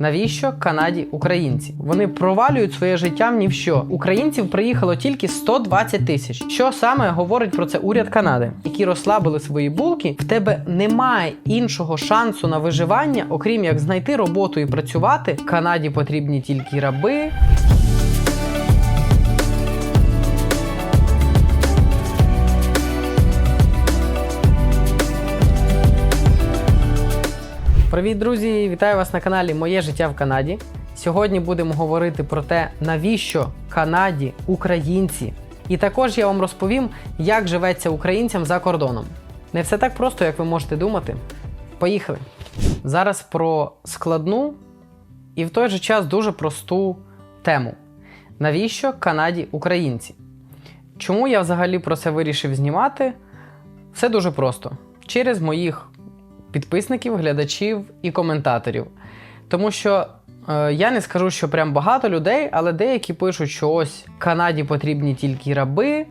Навіщо Канаді українці? Вони провалюють своє життя ні в що. Українців приїхало тільки 120 тисяч. Що саме говорить про це уряд Канади, які розслабили свої булки? В тебе немає іншого шансу на виживання, окрім як знайти роботу і працювати. Канаді потрібні тільки раби. Привіт, друзі! Вітаю вас на каналі Моє життя в Канаді. Сьогодні будемо говорити про те, навіщо Канаді українці. І також я вам розповім, як живеться українцям за кордоном. Не все так просто, як ви можете думати. Поїхали! Зараз про складну і в той же час дуже просту тему. Навіщо Канаді українці? Чому я взагалі про це вирішив знімати? Все дуже просто. Через моїх підписників, глядачів і коментаторів. Тому що е, я не скажу, що прям багато людей, але деякі пишуть, що ось Канаді потрібні тільки раби.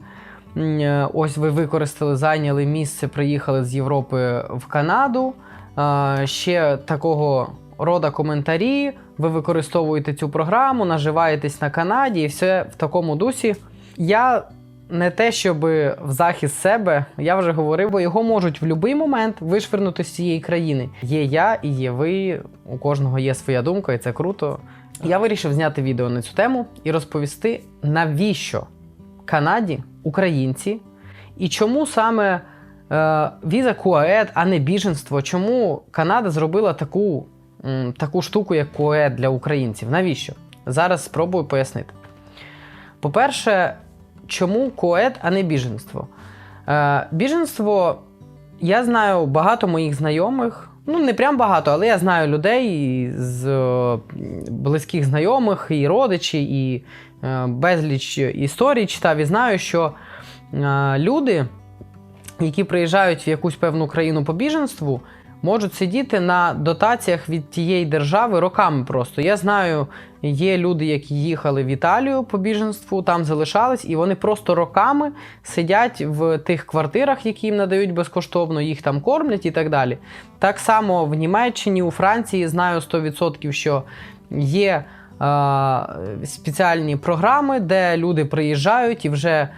е, Ось ви використали, зайняли місце, приїхали з Європи в Канаду. Е, Ще такого рода коментарі. Ви використовуєте цю програму, наживаєтесь на Канаді і все в такому дусі. Я не те, щоб в захист себе, я вже говорив, бо його можуть в будь-який момент вишвернути з цієї країни. Є я і є ви, у кожного є своя думка, і це круто. Я вирішив зняти відео на цю тему і розповісти, навіщо Канаді українці і чому саме е, віза Куаед, а не біженство, чому Канада зробила таку, м, таку штуку, як Куаед для українців. Навіщо? Зараз спробую пояснити. По-перше, чому коед, а не біженство? Е, біженство, я знаю багато моїх знайомих. Ну, не прям багато, але я знаю людей з е, близьких знайомих, і родичі, і е, безліч історій читав і знаю, що е, люди, які приїжджають в якусь певну країну по біженству, можуть сидіти на дотаціях від тієї держави роками просто. Я знаю, є люди, які їхали в Італію по біженству, там залишались, і вони просто роками сидять в тих квартирах, які їм надають безкоштовно, їх там кормлять і так далі. Так само в Німеччині, у Франції знаю 100%, що є. е, Спеціальні програми, де люди приїжджають і вже е,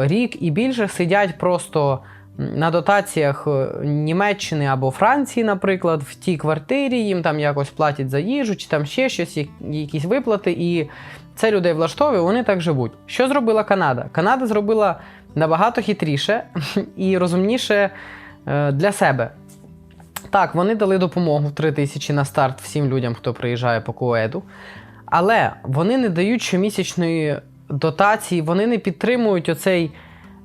рік і більше сидять просто на дотаціях е, Німеччини або Франції, наприклад, в тій квартирі їм там якось платять за їжу, чи там ще щось, якісь виплати, і це людей влаштовує, вони так живуть. Що зробила Канада? Канада зробила набагато хитріше і розумніше е, для себе. Так, вони дали допомогу 3 тисячі на старт всім людям, хто приїжджає по Куеду. Але вони не дають щомісячної дотації, вони не підтримують оцей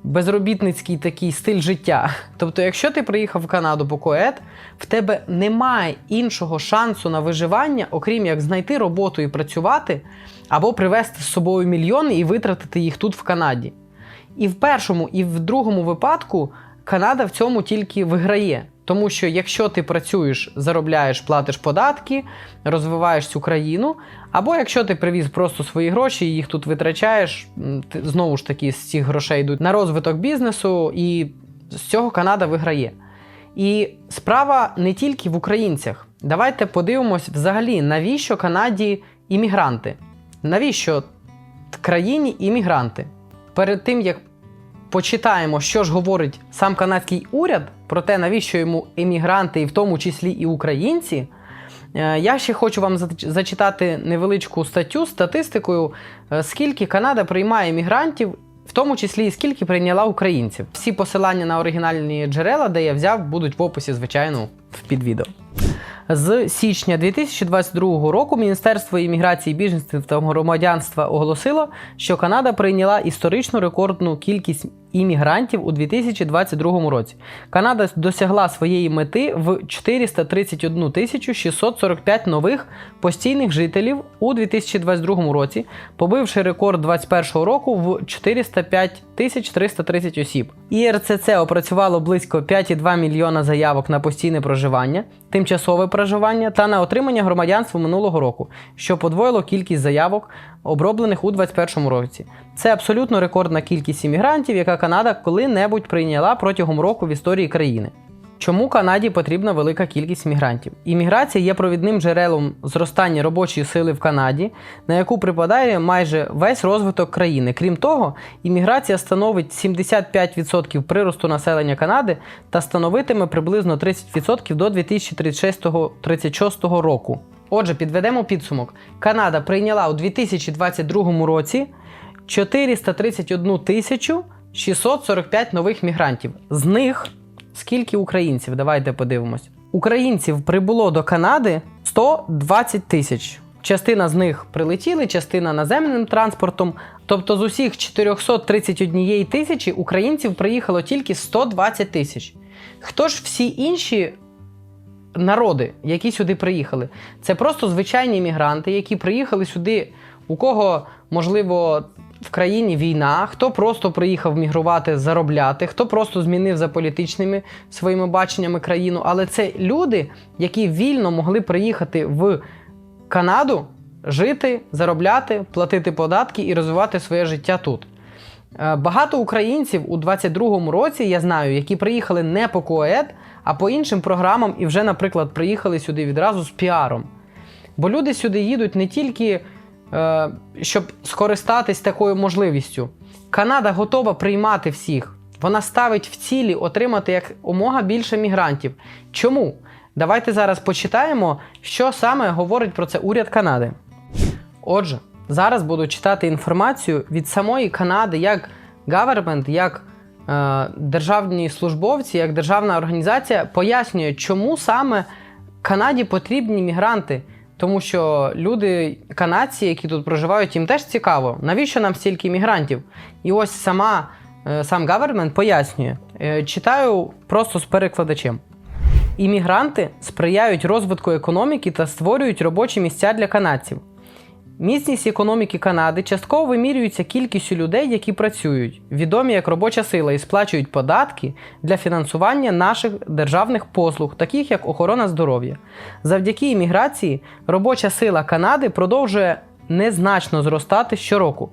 безробітницький такий стиль життя. Тобто, якщо ти приїхав в Канаду по Коед, в тебе немає іншого шансу на виживання, окрім як знайти роботу і працювати, або привезти з собою мільйони і витратити їх тут в Канаді. І в першому, і в другому випадку Канада в цьому тільки виграє. Тому що якщо ти працюєш, заробляєш, платиш податки, розвиваєш цю країну, або якщо ти привіз просто свої гроші і їх тут витрачаєш, ти, знову ж таки з цих грошей йдуть на розвиток бізнесу, і з цього Канада виграє. І справа не тільки в українцях. Давайте подивимось взагалі, навіщо Канаді іммігранти? Навіщо країні іммігранти? Перед тим як почитаємо, що ж говорить сам канадський уряд про те, навіщо йому емігранти, і в тому числі і українці. е, Я ще хочу вам зачитати невеличку статтю з статистикою, е, скільки Канада приймає емігрантів, в тому числі і скільки прийняла українців. Всі посилання на оригінальні джерела, де я взяв, будуть в описі, звичайно, під відео. З січня 2022 року Міністерство імміграції, біженців та громадянства оголосило, що Канада прийняла історичну рекордну кількість іммігрантів у 2022 році. Канада досягла своєї мети в 431 тисячу 645 нових постійних жителів у 2022 році, побивши рекорд 2021 року в 405 тисяч 330 осіб. ІРЦЦ опрацювало близько 5,2 мільйона заявок на постійне проживання, тимчасове проживання та на отримання громадянства минулого року, що подвоїло кількість заявок, оброблених у 2021 році. Це абсолютно рекордна кількість іммігрантів, яка Канада коли-небудь прийняла протягом року в історії країни. Чому Канаді потрібна велика кількість мігрантів? Імміграція є провідним джерелом зростання робочої сили в Канаді, на яку припадає майже весь розвиток країни. Крім того, імміграція становить 75% приросту населення Канади та становитиме приблизно 30% до 2036 року. Отже, підведемо підсумок. Канада прийняла у 2022 році 431 тисячу 645 нових мігрантів. З них скільки українців? Давайте подивимось. Українців прибуло до Канади 120 тисяч. Частина з них прилетіли, частина наземним транспортом. Тобто з усіх 431 тисячі українців приїхало тільки 120 тисяч. Хто ж всі інші народи, які сюди приїхали? Це просто звичайні мігранти, які приїхали сюди, у кого, можливо, в країні війна, хто просто приїхав мігрувати, заробляти, хто просто змінив за політичними своїми баченнями країну. Але це люди, які вільно могли приїхати в Канаду, жити, заробляти, платити податки і розвивати своє життя тут. Е, Багато українців у 22-му році, я знаю, які приїхали не по КОЕД, а по іншим програмам і вже, наприклад, приїхали сюди відразу з піаром. Бо люди сюди їдуть не тільки щоб скористатись такою можливістю. Канада готова приймати всіх. Вона ставить в цілі отримати як омога більше мігрантів. Чому? Давайте зараз почитаємо, що саме говорить про це уряд Канади. Отже, зараз буду читати інформацію від самої Канади, як government, як е, державні службовці, як державна організація пояснює, чому саме Канаді потрібні мігранти. Тому що люди, канадці, які тут проживають, їм теж цікаво, навіщо нам стільки мігрантів? І ось сама, е, сам гавермент пояснює. Е, Читаю просто з перекладачем. Іммігранти сприяють розвитку економіки та створюють робочі місця для канадців. Міцність економіки Канади частково вимірюється кількістю людей, які працюють, відомі як робоча сила і сплачують податки для фінансування наших державних послуг, таких як охорона здоров'я. Завдяки імміграції робоча сила Канади продовжує незначно зростати щороку.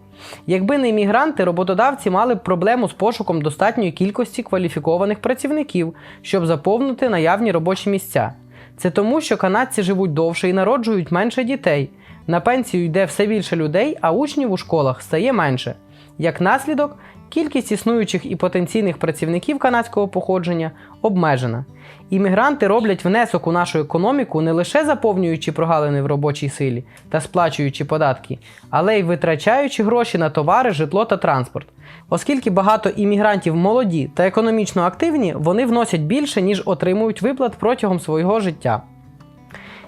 Якби не іммігранти, роботодавці мали б проблему з пошуком достатньої кількості кваліфікованих працівників, щоб заповнити наявні робочі місця. Це тому, що канадці живуть довше і народжують менше дітей. На пенсію йде все більше людей, а учнів у школах стає менше. Як наслідок, кількість існуючих і потенційних працівників канадського походження обмежена. Іммігранти роблять внесок у нашу економіку не лише заповнюючи прогалини в робочій силі та сплачуючи податки, але й витрачаючи гроші на товари, житло та транспорт. Оскільки багато іммігрантів молоді та економічно активні, вони вносять більше, ніж отримують виплат протягом свого життя.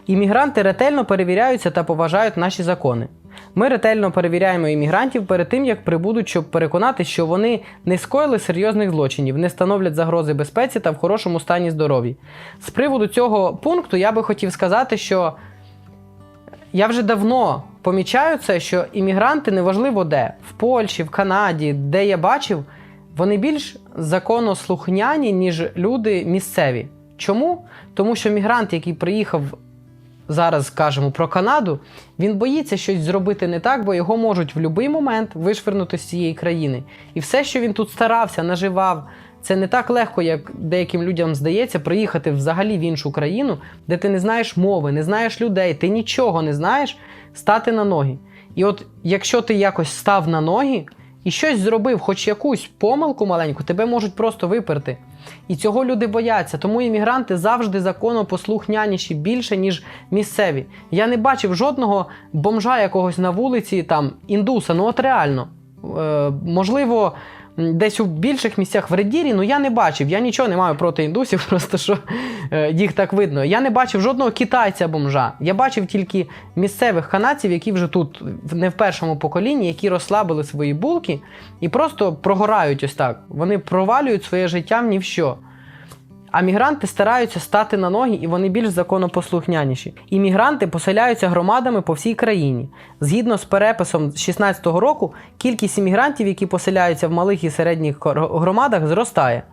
Іммігранти ретельно перевіряються та поважають наші закони. Ми ретельно перевіряємо іммігрантів перед тим, як прибудуть, щоб переконати, що вони не скоїли серйозних злочинів, не становлять загрози безпеці та в хорошому стані здоров'я. З приводу цього пункту я би хотів сказати, що я вже давно помічаю це, що іммігранти неважливо де, в Польщі, в Канаді, де я бачив, вони більш законослухняні, ніж люди місцеві. Чому? Тому що мігрант, який приїхав зараз скажемо про Канаду, він боїться щось зробити не так, бо його можуть в будь-який момент вишвернути з цієї країни. І все, що він тут старався, наживав, це не так легко, як деяким людям здається, приїхати взагалі в іншу країну, де ти не знаєш мови, не знаєш людей, ти нічого не знаєш, стати на ноги. І от якщо ти якось став на ноги і щось зробив, хоч якусь помилку маленьку, тебе можуть просто виперти. І цього люди бояться, тому іммігранти завжди законопослухняніші більше, ніж місцеві. Я не бачив жодного бомжа якогось на вулиці, там індуса. Ну от реально. Е, можливо, десь у більших місцях в Редірі, ну я не бачив. Я нічого не маю проти індусів, просто що е, їх так видно. Я не бачив жодного китайця бомжа. Я бачив тільки місцевих канадців, які вже тут не в першому поколінні, які розслабили свої булки і просто прогорають ось так. Вони провалюють своє життя в ні в що. А мігранти стараються стати на ноги і вони більш законопослухняніші. Іммігранти поселяються громадами по всій країні. Згідно з переписом з 16-го року, кількість іммігрантів, які поселяються в малих і середніх громадах, зростає.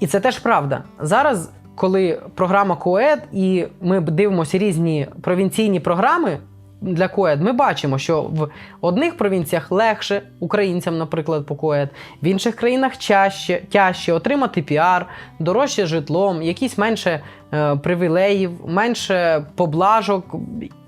І це теж правда. Зараз, коли програма КОЕД, і ми дивимося різні провінційні програми для коед. Ми бачимо, що в одних провінціях легше українцям, наприклад, по коед, в інших країнах чаще, тяжче отримати піар, дорожче житлом, якісь менше е, привілеїв, менше поблажок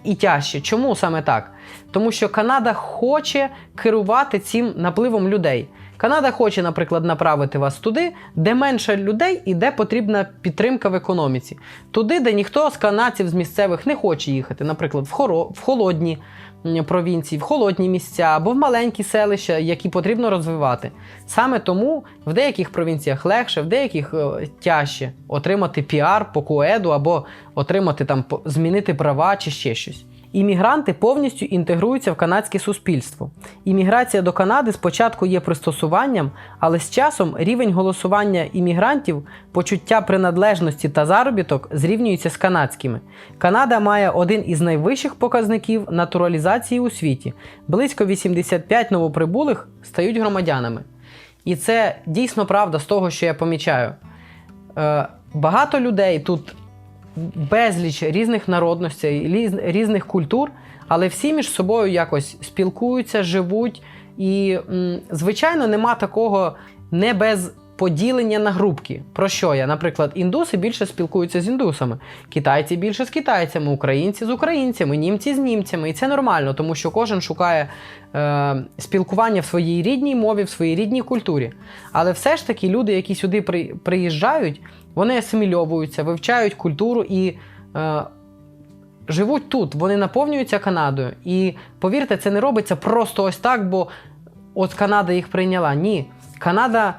і тяжче. Чому саме так? Тому що Канада хоче керувати цим напливом людей. Канада хоче, наприклад, направити вас туди, де менше людей і де потрібна підтримка в економіці. Туди, де ніхто з канадців з місцевих не хоче їхати, наприклад, в, хоро, в холодні провінції, в холодні місця або в маленькі селища, які потрібно розвивати. Саме тому в деяких провінціях легше, в деяких е, тяжче отримати піар по коеду або отримати там змінити права чи ще щось. Іммігранти повністю інтегруються в канадське суспільство. Імміграція до Канади спочатку є пристосуванням, але з часом рівень голосування іммігрантів, почуття приналежності та заробіток зрівнюються з канадськими. Канада має один із найвищих показників натуралізації у світі. Близько 85 новоприбулих стають громадянами. І це дійсно правда з того, що я помічаю. Е, багато людей тут безліч різних народностей, різних культур, але всі між собою якось спілкуються, живуть. І, звичайно, нема такого не без поділення на групки. Про що я? Наприклад, індуси більше спілкуються з індусами, китайці більше з китайцями, українці з українцями, німці з німцями. І це нормально, тому що кожен шукає е, спілкування в своїй рідній мові, в своїй рідній культурі. Але все ж таки люди, які сюди при, приїжджають, вони асимільовуються, вивчають культуру і е, живуть тут, вони наповнюються Канадою. І повірте, це не робиться просто ось так, бо от Канада їх прийняла. Ні. Канада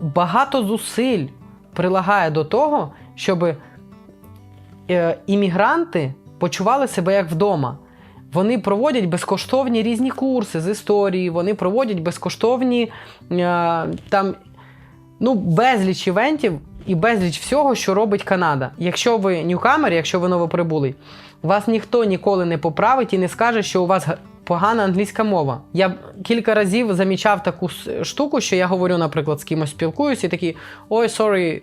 багато зусиль прилагає до того, щоб е, іммігранти почували себе як вдома. Вони проводять безкоштовні різні курси з історії, вони проводять безкоштовні е, там ну, безліч івентів і безліч всього, що робить Канада. Якщо ви ньюкамер, якщо ви новоприбулий, вас ніхто ніколи не поправить і не скаже, що у вас погана англійська мова. Я кілька разів замічав таку штуку, що я говорю, наприклад, з кимось спілкуюся, і такий ой, sorry,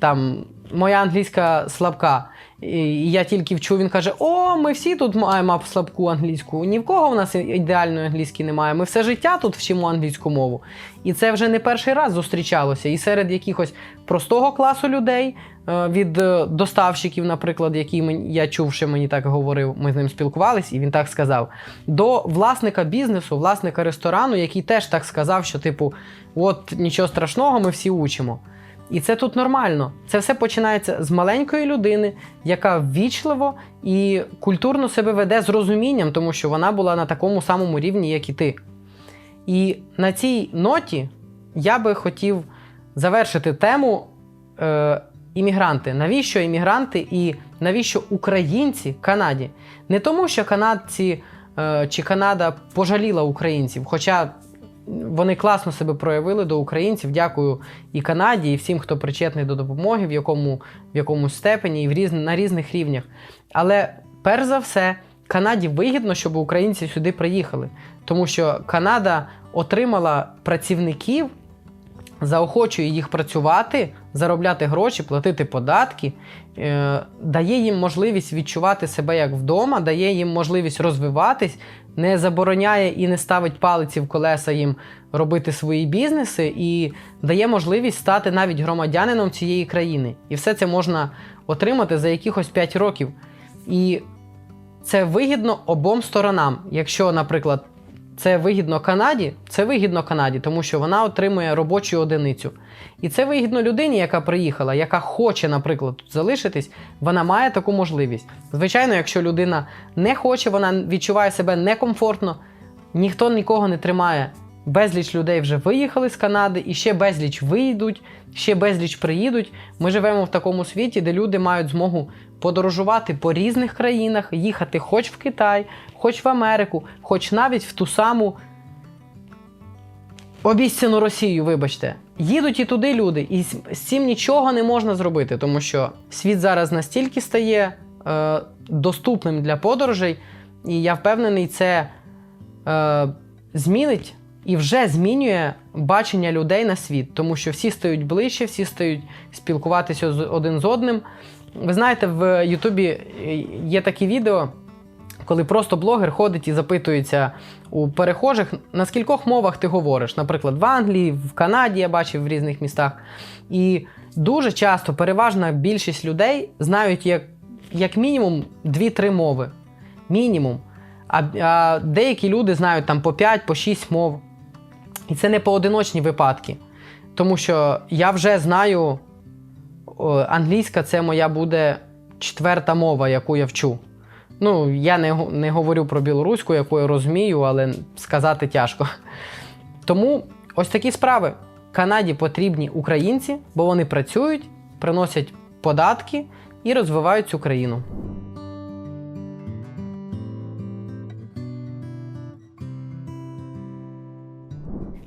там моя англійська слабка. І я тільки вчу, він каже: О, ми всі тут маємо слабку англійську. Ні в кого в нас ідеальної англійської немає. Ми все життя тут вчимо англійську мову. І це вже не перший раз зустрічалося. І серед якихось простого класу людей, е, від е, доставщиків, наприклад, які я чув, що мені так говорив, ми з ним спілкувались, і він так сказав. До власника бізнесу, власника ресторану, який теж так сказав, що, типу, от нічого страшного, ми всі учимо. І це тут нормально. Це все починається з маленької людини, яка ввічливо і культурно себе веде з розумінням, тому що вона була на такому самому рівні, як і ти. І на цій ноті я би хотів завершити тему е, іммігранти. Навіщо іммігранти і навіщо українці Канаді? Не тому, що канадці е, чи Канада пожаліла українців, хоча вони класно себе проявили до українців. Дякую і Канаді, і всім, хто причетний до допомоги, в якому в якомусь степені і в різ, на різних рівнях. Але перш за все, Канаді вигідно, щоб українці сюди приїхали, тому що Канада отримала працівників, заохочує їх працювати, заробляти гроші, платити податки, е, дає їм можливість відчувати себе як вдома, дає їм можливість розвиватись, не забороняє і не ставить палиці в колеса їм робити свої бізнеси, і дає можливість стати навіть громадянином цієї країни. І все це можна отримати за якихось 5 років. І це вигідно обом сторонам. Якщо, наприклад, це вигідно Канаді, це вигідно Канаді, тому що вона отримує робочу одиницю. І це вигідно людині, яка приїхала, яка хоче, наприклад, тут залишитись, вона має таку можливість. Звичайно, якщо людина не хоче, вона відчуває себе некомфортно, ніхто нікого не тримає. Безліч людей вже виїхали з Канади, і ще безліч виїдуть, ще безліч приїдуть. Ми живемо в такому світі, де люди мають змогу подорожувати по різних країнах, їхати хоч в Китай, хоч в Америку, хоч навіть в ту саму обіцяну Росію, вибачте. Їдуть і туди люди, і з цим нічого не можна зробити, тому що світ зараз настільки стає е, доступним для подорожей, і я впевнений, це е, змінить і вже змінює бачення людей на світ, тому що всі стають ближче, всі стають спілкуватися один з одним. Ви знаєте, в Ютубі є такі відео, коли просто блогер ходить і запитується у перехожих, на скількох мовах ти говориш. Наприклад, в Англії, в Канаді я бачив в різних містах. І дуже часто переважна більшість людей знають як, як мінімум 2-3 мови. Мінімум. А, а деякі люди знають там по 5, по 6 мов. І це не поодиночні випадки. Тому що я вже знаю, англійська це моя буде четверта мова, яку я вчу. Ну, я не, не говорю про білоруську, яку я розумію, але сказати тяжко. Тому ось такі справи. Канаді потрібні українці, бо вони працюють, приносять податки і розвивають цю країну.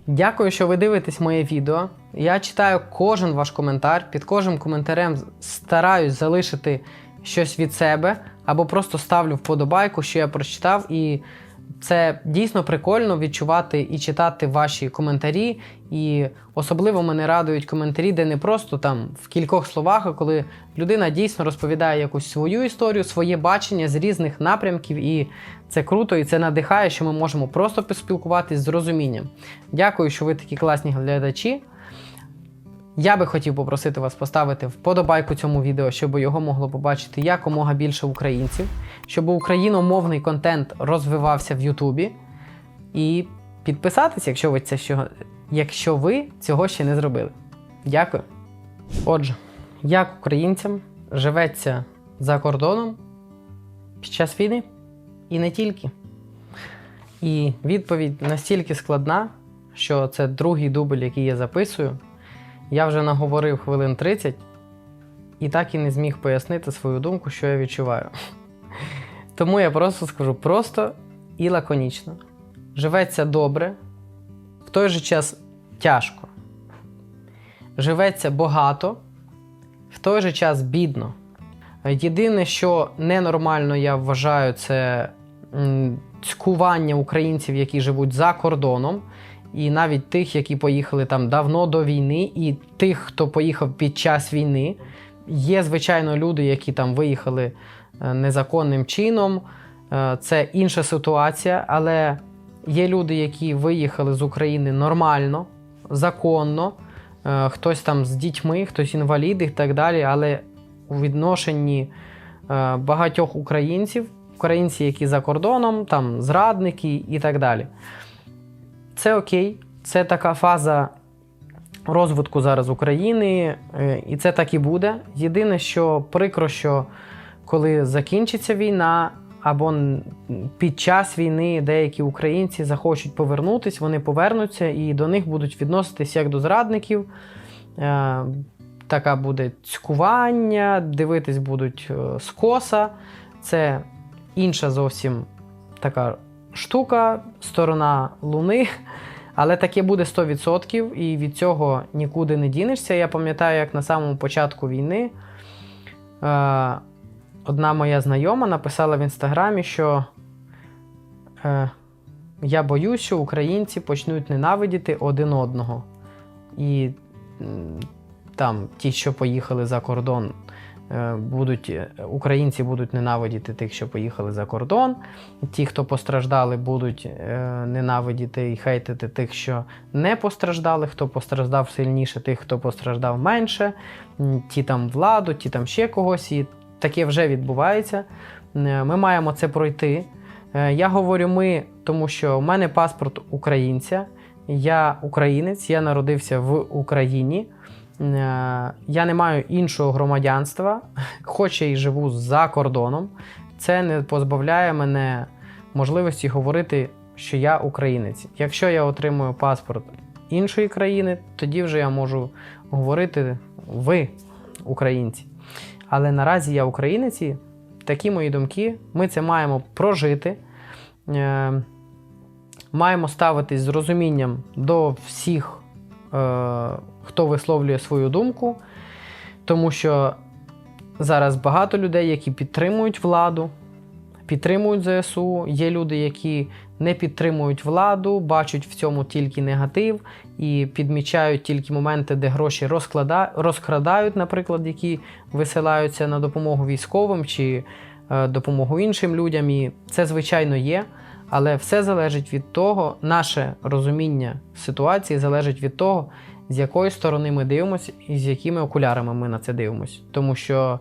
Дякую, що ви дивитесь моє відео. Я читаю кожен ваш коментар. Під кожним коментарем стараюсь залишити щось від себе або просто ставлю вподобайку, що я прочитав. І це дійсно прикольно відчувати і читати ваші коментарі. І особливо мене радують коментарі, де не просто там в кількох словах, а коли людина дійсно розповідає якусь свою історію, своє бачення з різних напрямків. І це круто, і це надихає, що ми можемо просто поспілкуватись з розумінням. Дякую, що ви такі класні глядачі. Я би хотів попросити вас поставити вподобайку цьому відео, щоб його могло побачити якомога більше українців, щоб україномовний контент розвивався в Ютубі. І підписатися, якщо ви, це що, якщо ви цього ще не зробили. Дякую. Отже, як українцям живеться за кордоном під час війни? І не тільки. І відповідь настільки складна, що це другий дубль, який я записую. Я вже наговорив хвилин 30 і так і не зміг пояснити свою думку, що я відчуваю. Тому я просто скажу просто і лаконічно. Живеться добре, в той же час тяжко. Живеться багато, в той же час бідно. Єдине, що ненормально, я вважаю, це цькування українців, які живуть за кордоном, і навіть тих, які поїхали там давно до війни, і тих, хто поїхав під час війни. Є, звичайно, люди, які там виїхали е, незаконним чином. Е, Це інша ситуація, але є люди, які виїхали з України нормально, законно. Е, Хтось там з дітьми, хтось інваліди і так далі. Але у відношенні багатьох українців, українці, які за кордоном, там зрадники і так далі. Це окей, це така фаза розвитку зараз України, е, і це так і буде. Єдине, що прикро, що коли закінчиться війна, або під час війни деякі українці захочуть повернутися, вони повернуться і до них будуть відноситись як до зрадників. Е, Така буде цькування, дивитись будуть е, скоса. Це інша зовсім така штука, сторона Луни. Але таке буде 100%, і від цього нікуди не дінешся. Я пам'ятаю, як на самому початку війни е, одна моя знайома написала в інстаграмі, що е, я боюсь, що українці почнуть ненавидіти один одного. І там ті, що поїхали за кордон, будуть, е, українці будуть ненавидіти тих, що поїхали за кордон. Ті, хто постраждали, будуть е, ненавидіти і хейтити тих, що не постраждали, хто постраждав сильніше, тих, хто постраждав менше, ті там владу, ті там ще когось. І таке вже відбувається. Е, Ми маємо це пройти. Е, Я говорю ми, тому що в мене паспорт українця, я українець, я народився в Україні. Е, Я не маю іншого громадянства, хоч я і живу за кордоном. Це не позбавляє мене можливості говорити, що я українець. Якщо я отримую паспорт іншої країни, тоді вже я можу говорити ви, українці. Але наразі я українець, такі мої думки. Ми це маємо прожити. Е, маємо ставитись з розумінням до всіх, е, хто висловлює свою думку, тому що зараз багато людей, які підтримують владу, підтримують ЗСУ. Є люди, які не підтримують владу, бачать в цьому тільки негатив і підмічають тільки моменти, де гроші розклада... розкрадають, наприклад, які висилаються на допомогу військовим чи е, допомогу іншим людям. І це, звичайно, є. Але все залежить від того, наше розуміння ситуації залежить від того, з якої сторони ми дивимося і з якими окулярами ми на це дивимося. Тому що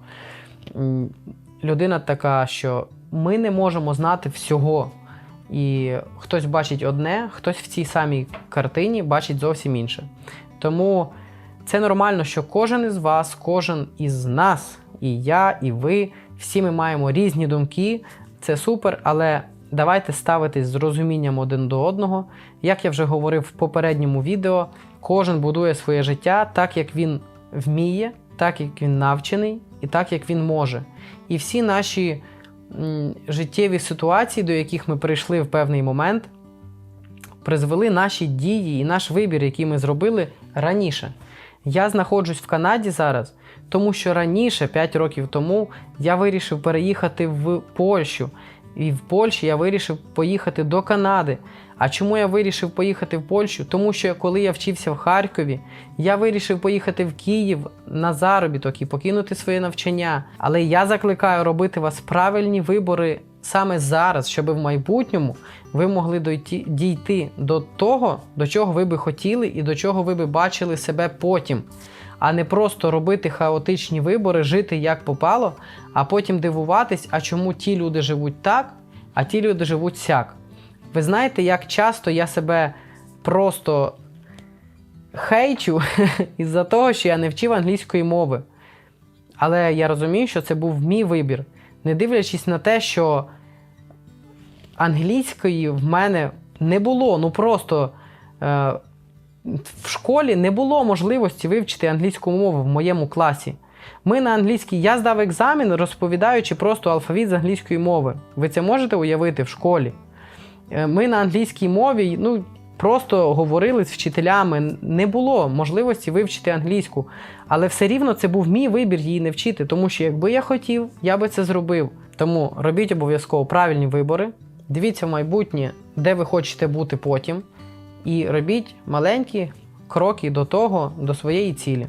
людина така, що ми не можемо знати всього. І хтось бачить одне, хтось в цій самій картині бачить зовсім інше. Тому це нормально, що кожен із вас, кожен із нас, і я, і ви, всі ми маємо різні думки. Це супер, але давайте ставитись з розумінням один до одного. Як я вже говорив в попередньому відео, кожен будує своє життя так, як він вміє, так як він навчений, і так, як він може. І всі наші життєві ситуації, до яких ми прийшли в певний момент, призвели наші дії і наш вибір, який ми зробили раніше. Я знаходжусь в Канаді зараз, тому що раніше, 5 років тому, я вирішив переїхати в Польщу. І в Польщі я вирішив поїхати до Канади. А чому я вирішив поїхати в Польщу? Тому що коли я вчився в Харкові, я вирішив поїхати в Київ на заробіток і покинути своє навчання. Але я закликаю робити вас правильні вибори саме зараз, щоб в майбутньому ви могли дойти, дійти до того, до чого ви би хотіли і до чого ви би бачили себе потім. А не просто робити хаотичні вибори, жити як попало, а потім дивуватись, а чому ті люди живуть так, а ті люди живуть сяк. Ви знаєте, як часто я себе просто хейчу із-за того, що я не вчив англійської мови. Але я розумію, що це був мій вибір, не дивлячись на те, що англійської в мене не було. Ну просто е, в школі не було можливості вивчити англійську мову в моєму класі. Ми на англійській, я здав екзамен, розповідаючи просто алфавіт з англійської мови. Ви це можете уявити в школі? Е, Ми на англійській мові ну, просто говорили з вчителями. Не було можливості вивчити англійську. Але все рівно це був мій вибір її не вчити, тому що якби я хотів, я би це зробив. Тому робіть обов'язково правильні вибори. Дивіться в майбутнє, де ви хочете бути потім. І робіть маленькі кроки до того, до своєї цілі.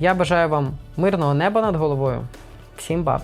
Я бажаю вам мирного неба над головою. Всім баб!